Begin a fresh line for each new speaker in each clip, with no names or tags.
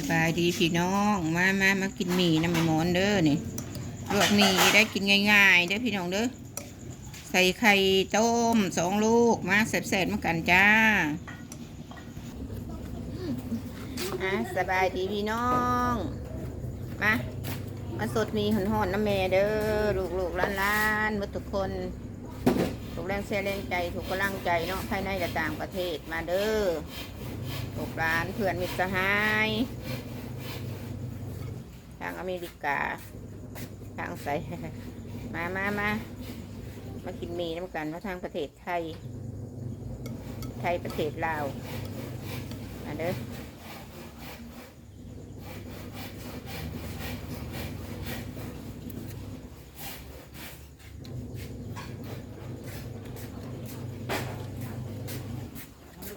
สบายดีพี่น้องมามามากินหมี่น้ำมันมอนเด้อนี่ลวกหมี่ได้กินง่ายๆเด้อพี่น้องเด้อใส่ไข่ต้มสองลูกมาแซ่บๆมากันจ้าอะสบายดีพี่น้องมามาสดหมีหอนๆน้ำแม่เด้อลูกๆล้านๆมดทุกคนถูกแรงเสียแรงใจถูกกำลังใจเนาะภายในและต่างประเทศมาเด้อ ลูกหลานเพื่อนมิตรสหายทางอเมริกาทางใสมามามามากินมีน้ำกันมาทางประเทศไทย ไทยประเทศลาวมาเด้อ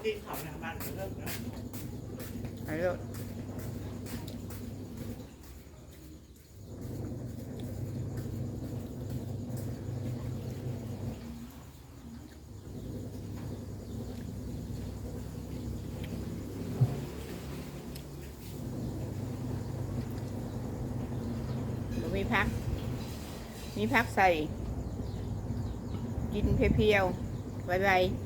เมื่อกี้ขับทางบ้านเริ่มแล้ว
มาเด้อบ่มีพัก มีพักใส่ กินเพียวๆไวๆ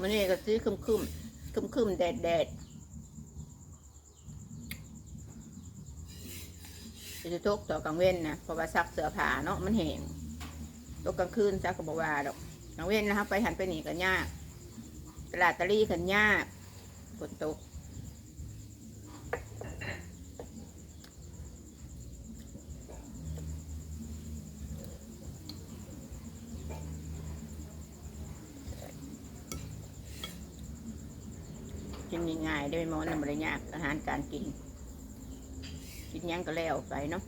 มันนี่ก็ซื้อคึมคึมคึมคึมแดดแดดจะทุกต่อกลางเว้นนะเพราะว่าซักเสื้อผ้าเนาะมันแห้งตกกลางคืนซักก็บอกว่าดอกกลางเว้นนะครับไปหันไปหนีกันยากตลาดตะลี่กันยากฝนตก นง่ายๆได้หมอนำบริยากอาหารการกิน กินยังก็แล้วไปเนาะ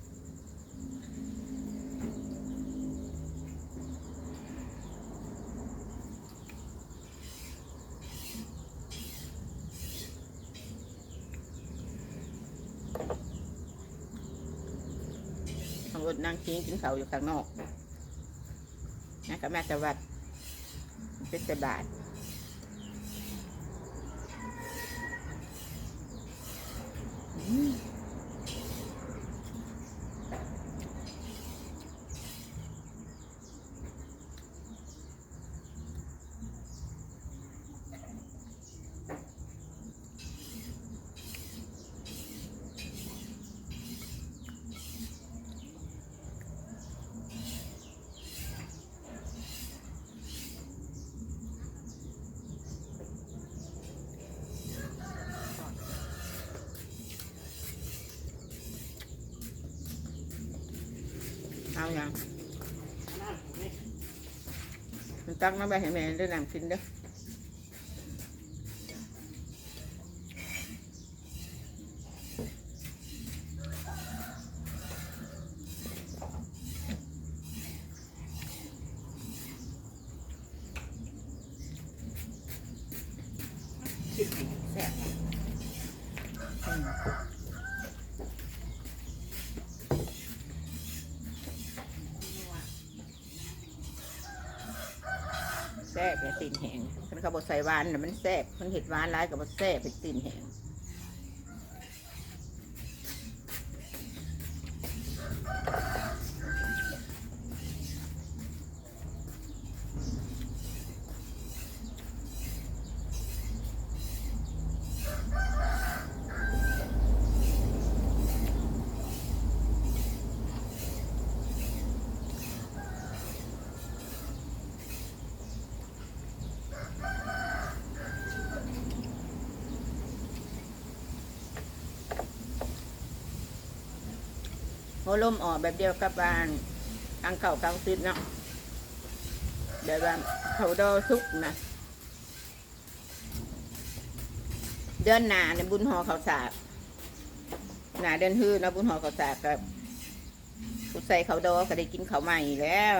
ทางรถนั่งกินกินเขาวอยู่ข้างนอกนะกับแม่ตะวัดเป็นสบาย ย่าง
น้ำผมนี่
มันตักน้ำไปให้แม่ด้วยน้ำกินเด้อแซ่บอืมแซ่บเนี่ย ตีนแห้งคันเขาบอกใส่หวานน่ะมันแซ่บมันเห็ดหวานร้ายกับบแซ่บเป็นตีนแห้ง หัวลมออกแบบเดียวกับบ้านกลางเก่ากลางติดเนาะแบบว่าเขาดอซุกนะเดือนหนาในบุญหอเขาสากหนาเดือนฮื้อนะบุญหอเขาสากกับผู้ใส่เขาดอก็ได้กินเขาใหม่แล้ว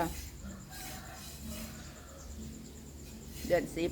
เดือนสิบ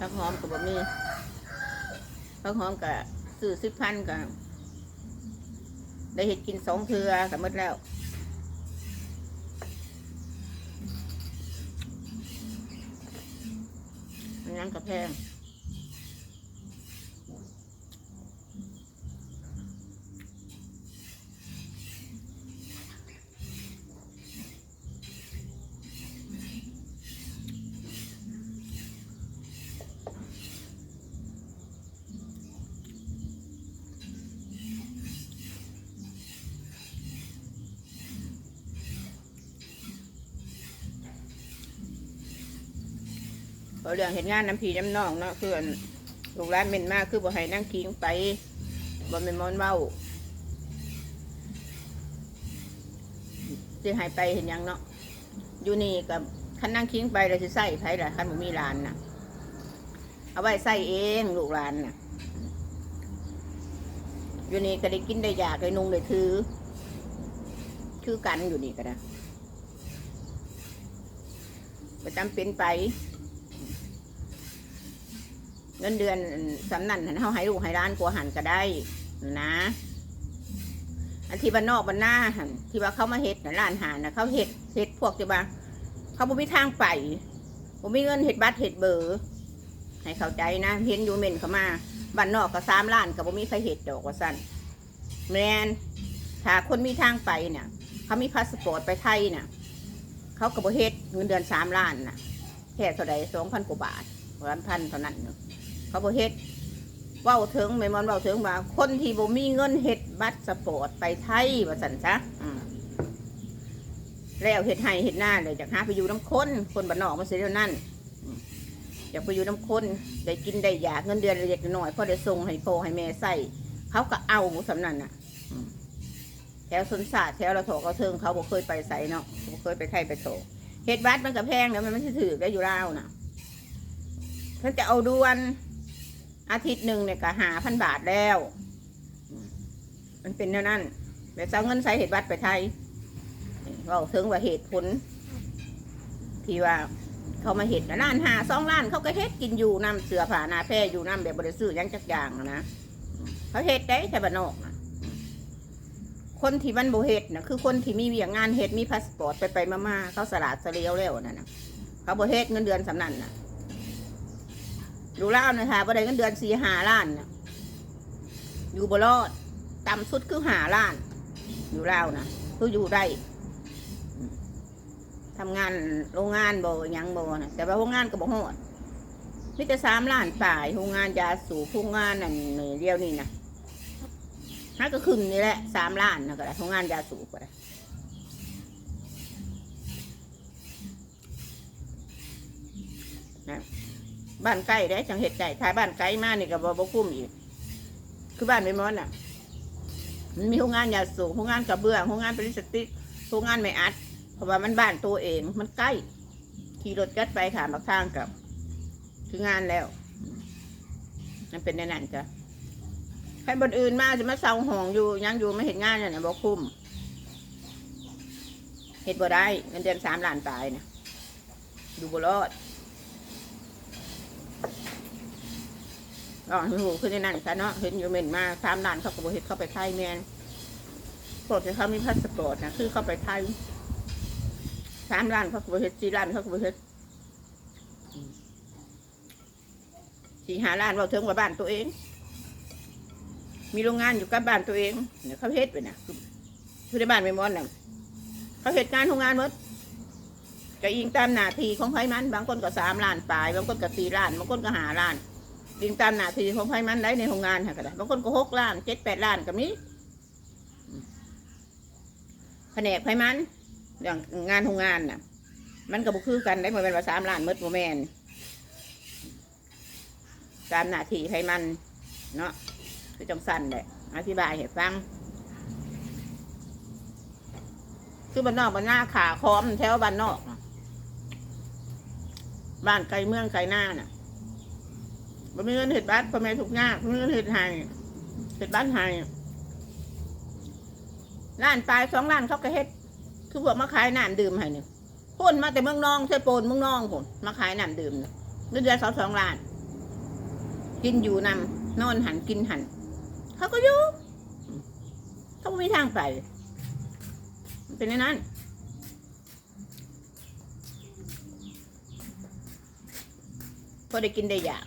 ผักหอมกับบะหมี่ผักหอมกับซื้อสิบพันกับได้เห็ดกินสองเทือกับมดแล้วอันนั้นกับแพง เราะเรื่องเห็นงานน้ำพีน้ำนองเนาะคือลูกร้านเม่นมากคือบ่ให้นั่งคิงไปบ่เป็นมอนเว้าสิให้ไปเห็นยังเนาะอยู่นี่กับคันนั่งคิงไปเราจะใส่ไผล่ะคันบ่มีร้านน่ะ เอาไว้ใส่เองลูกร้านน่ะอยู่นี่ก็ได้กินได้อยากได้นุ่งได้ถือคือกันอยู่นี่ก็ได้ประจำเป็นไป เงินเดือนสำนันหันเฮาให้ลูกให้ร้านกลัวหันก็ได้นะอันที่บ้านนอกบ้านหน้าหันที่ว่าเขามาเฮ็ดร้านหานะเขาเฮ็ดเฮ็ดพวกที่ว่าเขาบ่มีทางไปบ่มีเงินเฮ็ดบัตรเฮ็ดเบอร์ให้เข้าใจนะเห็นอยู่เม่นเขามาบ้านนอกก็สามล้านก็บ่มีใครเฮ็ดดอกว่าซั่นแมนถ้าคนมีทางไปเนี่ยเขามีพาสปอร์ตไปไทยเนี่ยเขาก็บ่เฮ็ดเงินเดือนสามล้านน่ะแค่เท่าใดสองพันกว่าบาทล้านพันเท่านั้นเนาะ เขาบอกเฮ็ดเว้าถึงไม่มอนเว้าถึงว่าคนที่บ่มีเงินเฮ็ดบัตรสปอร์ตไปไทยว่าสั่นซะอืมแล้วเฮ็ดให้เฮ็ดหน้าเลยจากหาไปอยู่น้ำคนคนบ้านนอกมาเสียเท่านั้นอยากไปอยู่น้ำคนได้กินได้อยากเงินเดือนเล็กน้อยพอได้ส่งให้พ่อให้แม่ใส่เขาก็เอาสำนันน่ะแถวสนศาสตร์แถวเราโถเขาเทิงเขาบ่เคยไปใส่เนาะบ่เคยไปไทยไปโถเฮ็ดบัตรมันก็แพงแล้วมันไม่ใช่ถือได้อยู่แล้วน่ะฉันจะเอาดวน อาทิตย์หนึ่งเนี่ยก็หาพันบาทแล้ว มันเป็นเท่านั้นเดี๋ยวจะเอาเงินใส่เหตุบัตรไปไทยเราถึงว่าเหตุผล ที่ว่าเขามาเห็ดล้านหาสองล้านเขาก็เฮ็ดกินอยู่น้ำเสือผ่าหนาแพร่อยู่น้ำแบบบริสุทธิ์ยังจักอย่างนะเขาเฮ็ดได้แต่บ้านนอกคนที่มันโบเฮ็ดนะคือคนที่มีเวียงงานเฮ็ดมีพาสปอร์ตไปไปมาๆเขาสลาดเสลียวแล้วนั่นนะเขาโบเฮ็ดเงินเดือนสำนันน่ะ ดูเล่าวนะคะประเด็นเงินเดือนสี่หาล้านน่ะอยู่บรอดต่ำสุดคือหาล้าน อยู่ล่าวนะคืออยู่ได้ทำงานโรงงานบ่ยังบ่นะแต่ว่าโรงงานก็บ่ฮอดมีแต่สามล้านป่ายโรงงานยาสูบโรงงานนั่นนี่เดียวนี่นะฮักก็ขึ้นนี่แหละสามล้านนะก็ได้โรงงานยาสูบก็ได้นะ บ้านใกล้ได้จังเห็ดไก่ท้ายบ้านไกลมากนี่ก็บ่บ่คุ้มอีก คือบ้านไม่มอนอะ มันมีโรงงานยาสูบโรงงานกระเบื้องโรงงานปริสติกโรงงานไม่อัด เพราะว่ามันบ้านตัวเองมันใกล้ ขี่รถกัดไปขามบักทางกับคืองานแล้ว มันเป็นในนั้นจ้ะใครบนอื่นมาจะมาเซาหองอยู่ยังอยู่ไม่เห็นงานเนี่ยนะบ่คุ้มเห็ดบ่ได้เงินเดือนสามล้านตายนะดูบ่รอด อ๋อหูขึ้นในนั้นซะเนาะเห็นอยู่เหม็นมาสามล้านเขาก็บอกเห็นเข้าไปไทยแมนโปรดให้เขามีพาสปอร์ตนะคือเข้าไปไทยสามล้านเขาก็บอเห็นสี่ล้านเขาก็บอเห็นสี่ห้าล้านเราเทิงว่าบ้านตัวเอง มีโรงงานอยู่กับบ้านตัวเองเนี่ยเขาเฮ็ดไปนะคือในบ้านไม่มอนน่ะเขาเฮ็ดงานโรงงานหมดก็อิงตามหน้าที่ของไผมัน บางคนก็สามล้านปลาย บางคนก็สี่ล้าน บางคนก็ห้าล้าน อิงตามหน้าที่ของไผมันได้ในโรงงานค่ะก็ได้บางคนก็หกล้านเจ็ดแปดล้านก็มีแผนกไผมันอย่างงานโรงงานน่ะ มันก็บ่คือกันได้เหมือนเป็นว่าสามล้านหมดโมแมนตามหน้าที่ไผมันเนาะคือจังสั้นแหละอธิบายให้ฟังคือบ้านนอกบ้านหน้าขาคอมแถวบ้านนอก บ้านไกลเมืองไกลหน้าน่ะ บ่มีเงินเห็ดบ้านพ่อแม่ทุกข์ยากบ่มีเงินเห็ดไห้เห็ดบ้านไห้ล้านปลายสองล้านเขาก็เฮ็ด คือพวกมาขายน้ำดื่มให้เนี่ยพ่นมาแต่เมืองนองใช่โปนเมืองนองผมมาขายน้ำดื่มน่ะเดือนเดือนสองสองล้าน กินอยู่นำนอนหันกินหันเขาก็อยู่เขาไม่มีทางไปเป็นอย่นั้นพอได้กินได้อยาก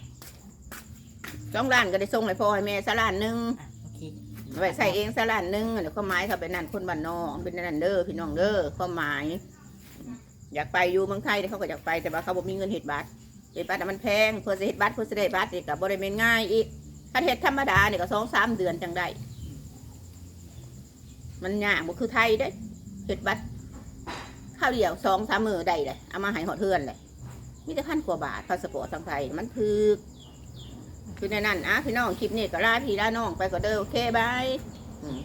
สองล้านก็ได้ส่งให้พ่อให้แม่สกล้านหนึ่ง
อะโอเค
ไว้ใส่เองสกล้านหนึ่งเดี๋ยวข้อหมายเขาเป็นนั่นคนบ้านนอกเป็นนั่นเด้อพี่น้องเด้อข้อหมาย อยากไปอยู่เมืองไทยแต่เขาก็อยากไปแต่ว่าเขาบอกมีเงินเห็ดบัตรเห็ดบัตรน่ะมันแพงเพื่อจะเห็ดบัตรเพื่อจะได้บัตรอีกกับบริเวณง่ายอีกถ้าเห็ดธรรมดาเนี่ยก็สองสามเดือนจังได้มันยากบ่คือไทยเด้เห็ดบัตรข้าวเดียวสองสามมือได้เลยเอามาให้หอดเทือนเลยมีแต่พันกว่าบาทพาสปอร์ตทางไทยมันคือ คือในนั้นอะพี่น้องคลิปนี้ก็ลาพี่ลาน้องไปก็เด้อโอเคบายอืม